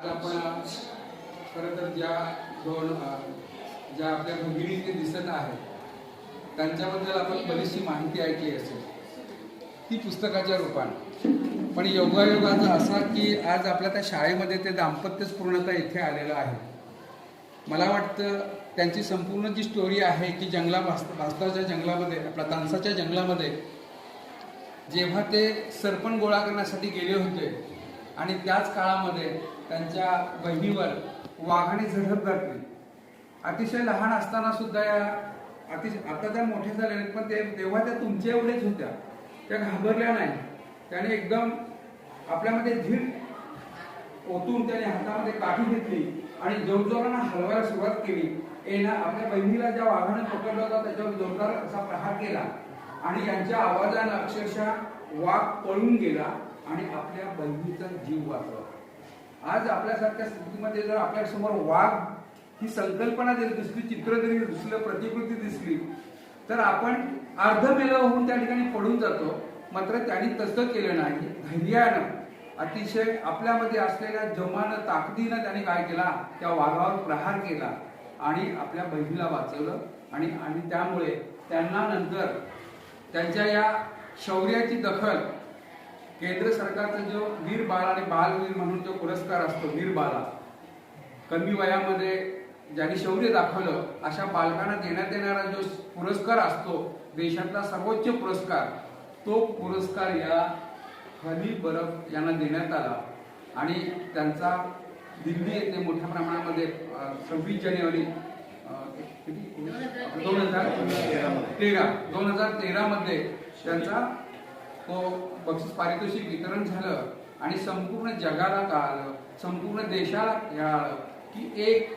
आपण खरं तर ज्या दोन ज्या आपल्या भगिनी ते दिसत आहेत त्यांच्याबद्दल आपण बरीचशी माहिती ऐकली असेल. ती पुस्तकाच्या रूपाने. पण योगायोगाचा असा की आज आपल्या त्या शाळेमध्ये ते दाम्पत्यच पूर्णतः इथे आलेलं आहे. मला वाटतं त्यांची संपूर्ण जी स्टोरी आहे की जंगला भास भास्ताच्या जंगलामध्ये आपल्या तानसाच्या जंगलामध्ये जेव्हा ते सरपण गोळा करण्यासाठी गेले होते आणि त्याच काळामध्ये त्यांच्या बहिणीवर वाघाने झडप घातली. अतिशय लहान असताना सुद्धा या अतिशय आता त्या मोठे झाले नाहीत, पण ते तेव्हा त्या तुमच्या एवढेच होत्या. त्या घाबरल्या नाही त्याने एकदम आपल्यामध्ये धीर ओतून त्याने हातामध्ये काठी घेतली आणि जोरजोरानं हलवायला सुरुवात केली. एना आपल्या बहिणीला ज्या वाघाने पकडलं होता त्याच्यावर जोरदार असा प्रहार केला. आणि यांच्या आवाजानं अक्षरशः वाघ पळून गेला आणि आपल्या बहिणीचा जीव वाचला. आज आपल्यासारख्या स्थितीमध्ये जर आपल्यासमोर वाघ ही संकल्पना जरी दिसली चित्र जरी दिसलं प्रतिकृती दिसली तर आपण अर्ध मेला होऊन त्या ठिकाणी पडून जातो. मात्र त्यांनी तसं केलं नाही. धैर्यानं अतिशय आपल्यामध्ये असलेल्या जमानं ताकदीनं त्यांनी काय केला? त्या वाघावर प्रहार केला आणि आपल्या बहिणीला वाचवलं आणि आणि त्यामुळे त्यांना नंतर त्यांच्या या शौर्याची दखल केंद्र सरकारचा जो वीर बाल आणि बालवीर म्हणून जो पुरस्कार असतो वीर बाला कमी वयामध्ये ज्यांनी शौर्य दाखवलं अशा बालकांना देण्यात येणारा जो पुरस्कार असतो देशातला सर्वोच्च पुरस्कार तो पुरस्कार या हनी बरफ यांना देण्यात आला. आणि त्यांचा दिल्ली येथे मोठ्या प्रमाणामध्ये सव्वीस जानेवारी दोन हजार तेरा. दोन हजार तेरा मध्ये त्यांचा तो बक्षीस पारितोषिक वितरण झालं आणि संपूर्ण जगाला कळालं. संपूर्ण देशाला कळालं की एक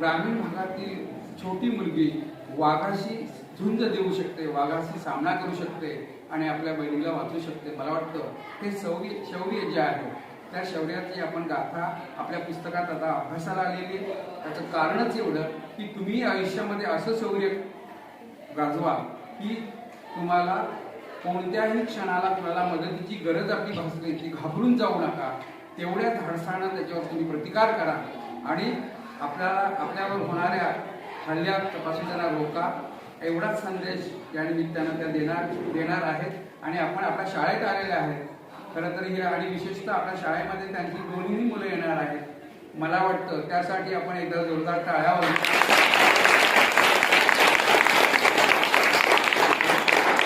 ग्रामीण भागातील छोटी मुलगी वाघाशी झुंज देऊ शकते वाघाशी सामना करू शकते आणि आपल्या बहिणीला वाचू शकते. मला वाटतं हे शौर्य शौर्य जे आहे त्या शौर्याची आपण गाथा आपल्या पुस्तकात आता अभ्यासाला आलेली त्याचं कारणच एवढं की तुम्ही आयुष्यामध्ये असं शौर्य गाजवा की तुम्हाला कोणत्याही क्षणाला कुणाला मदतीची गरज आपली भासली ती घाबरून जाऊ नका. तेवढ्या धाडसानं त्याच्यावर तुम्ही प्रतिकार करा. आणि आपल्याला आपल्यावर होणाऱ्या हल्ल्या तपासून त्यांना रोका. एवढाच संदेश या निमित्तानं त्या देणार देणार आहेत. आणि आपण आपल्या शाळेत आलेले आहेत. खरं तर हे आणि विशेषतः आपल्या शाळेमध्ये त्यांची दोन्ही मुलं येणार आहेत. मला वाटतं त्यासाठी आपण एकदा जोरदार टाळ्यावर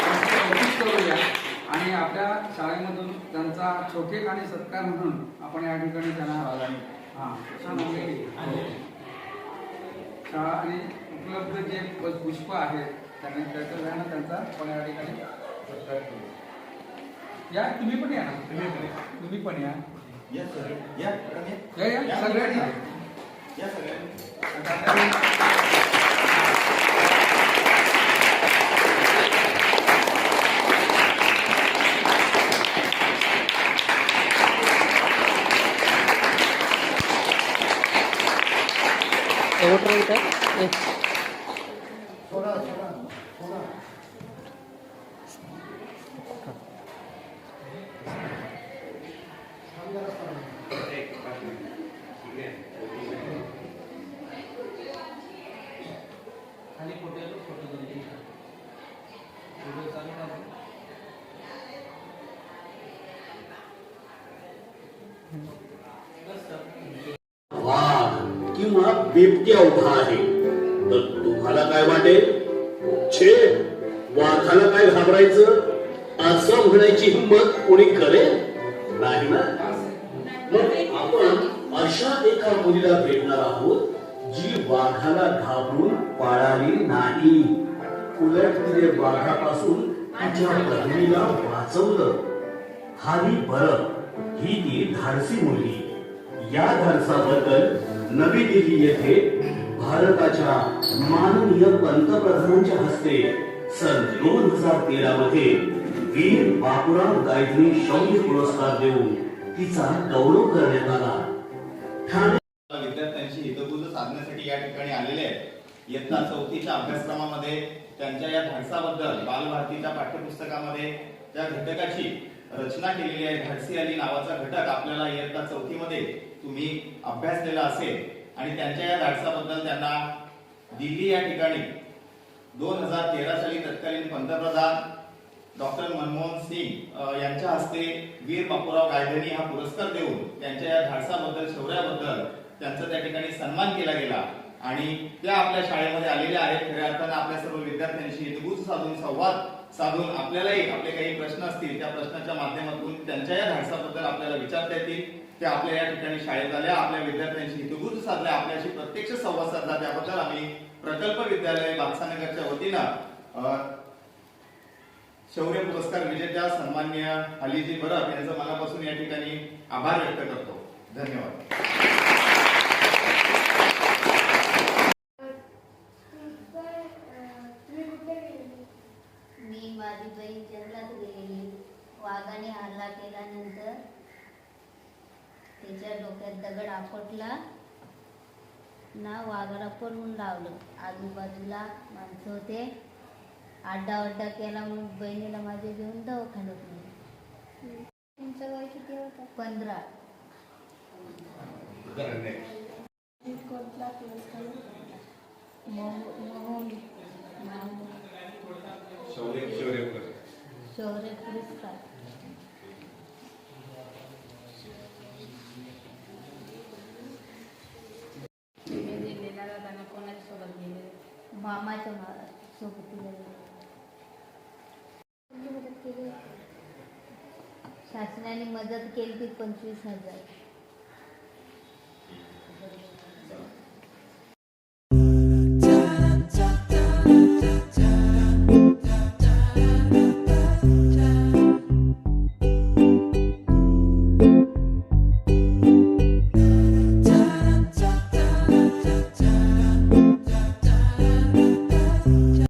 त्यांचं कौतुक करूया आणि आपल्या शाळेमधून त्यांचा छोटेखानी सत्कार म्हणून आपण या ठिकाणी त्यांना हा छान आहे. शाळा आणि उपलब्ध जे पुष्प आहेत त्यांनी त्याच्या वेळानं त्यांचा आपण या ठिकाणी सत्कार करू या तुम्ही पण या ना तुम्ही पण या. तुम्ही पण या या सर या मॅडम, या. या या सगळ्यांनी या सगळ्यांनी वोटर इथं किंवा बिबट्या उभा आहे. तर तुम्हाला काय वाटेल? छे वाघाला काय घाबरायचं? असं म्हणायची हिंमत कोणी करेल? नाही ना? मग आपण अशा एका मुलीला भेटणार आहोत जी वाघाला घाबरून पाळाली नाही. उलट तिने वाघापासून तिच्या पत्नीला वाचवलं. हानी बरं. ही ती धाडसी मुलगी. या धाडसाबद्दल नवी दिल्ली येथे भारताच्या माननीय पंतप्रधानांच्या हस्ते सन दोन हजार तेरा मध्ये वीर बापूराव गायत्री शौर्य पुरस्कार देऊन तिचा गौरव करण्यात आला. ठाणे विद्यार्थ्यांची हितगुज साधण्यासाठी या ठिकाणी आलेले आहेत. इयत्ता चौथीच्या अभ्यासक्रमामध्ये त्यांच्या या धाडसाबद्दल बालभारतीच्या पाठ्यपुस्तकामध्ये त्या घटकाची रचना केलेली आहे घाटसी अली नावाचा घटक. आपल्याला इयत्ता चौथीमध्ये तुम्ही अभ्यासलेला असेल. आणि त्यांच्या या धाडसाबद्दल त्यांना दिल्ली या ठिकाणी दोन हजार तेरा साली तत्कालीन पंतप्रधान डॉक्टर मनमोहन सिंग यांच्या हस्ते वीर बापूराव गायधनी हा पुरस्कार देऊन त्यांच्या या धाडसाबद्दल शौर्याबद्दल त्यांचा त्या ठिकाणी सन्मान केला गेला. आणि त्या आपल्या शाळेमध्ये आलेल्या आहेत. खऱ्या अर्थानं आपल्या सर्व विद्यार्थ्यांशी हितगुज साधून संवाद साधून आपल्यालाही आपले काही प्रश्न असतील त्या प्रश्नाच्या माध्यमातून त्यांच्या या धाडसाबद्दल आपल्याला विचारता येतील. ते आपल्या या ठिकाणी शाळेत आल्या आपल्या विद्यार्थ्यांशी हितगुज साधल्या आपल्याशी प्रत्यक्ष संवाद साधला. त्याबद्दल आम्ही प्रकल्प विद्यालय बागसानगरच्या वतीनं शौर्य पुरस्कार विजेत्या सन्मान्य अलीजी बरफ यांचं मनापासून या ठिकाणी आभार व्यक्त करतो. धन्यवाद. दगड आपटला ना वाघाला पळवून लावलं. आजूबाजूला माणसं होते. आड्डा अड्डा केला म्हणून बहिणीला माझ्या घेऊन दवाखान्यात नेलं. तुमचं वय किती होतं? पंधरा. शौर्य पुरस्कार शौर्य पुरस्कार तुम्ही दिल्लीला जाताना कोणाच्या सोबत गेले मामाच्या सोबत सोबतीला शासनाने मदत केली ती पंचवीस हजार.